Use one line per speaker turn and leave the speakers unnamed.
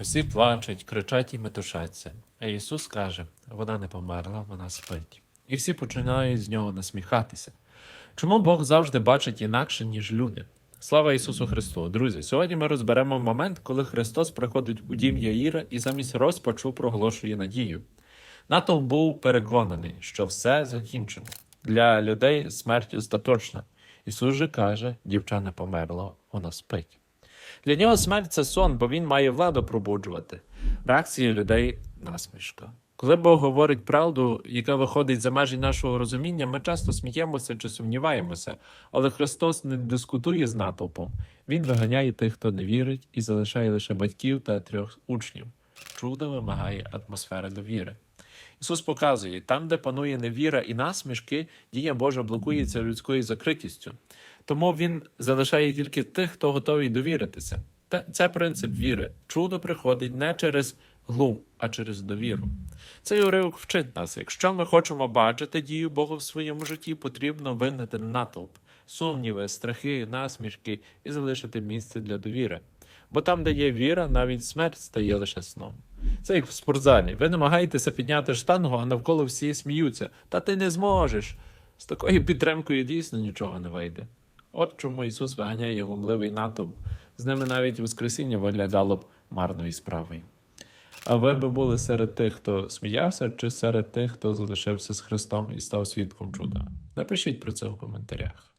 Всі плачуть, кричать і метушаться. А Ісус каже: вона не померла, вона спить. І всі починають з нього насміхатися. Чому Бог завжди бачить інакше, ніж люди? Слава Ісусу Христу! Друзі, сьогодні ми розберемо момент, коли Христос приходить у дім Яїра і замість розпачу проголошує надію. Натовп був переконаний, що все закінчено. Для людей смерть остаточна. Ісус же каже, дівча не померла, вона спить. Для нього смерть це сон, бо він має владу пробуджувати. Реакція людей насмішка. Коли Бог говорить правду, яка виходить за межі нашого розуміння, ми часто сміємося чи сумніваємося, але Христос не дискутує з натовпом. Він виганяє тих, хто не вірить, і залишає лише батьків та трьох учнів. Чудо вимагає атмосфери довіри. Ісус показує, там, де панує невіра і насмішки, дія Божа блокується людською закритістю. Тому Він залишає тільки тих, хто готовий довіритися. Це принцип віри. Чудо приходить не через глум, а через довіру. Цей уривок вчить нас, якщо ми хочемо бачити дію Бога в своєму житті, потрібно винити натовп, сумніви, страхи, насмішки і залишити місце для довіри. Бо там, де є віра, навіть смерть стає лише сном. Це як в спортзалі. Ви намагаєтеся підняти штангу, а навколо всі сміються. Та ти не зможеш. З такою підтримкою дійсно нічого не вийде. От чому Ісус виганяє гумливий натовп. З ними навіть Воскресіння виглядало б марною справою. А ви би були серед тих, хто сміявся, чи серед тих, хто залишився з Христом і став свідком чуда? Напишіть про це в коментарях.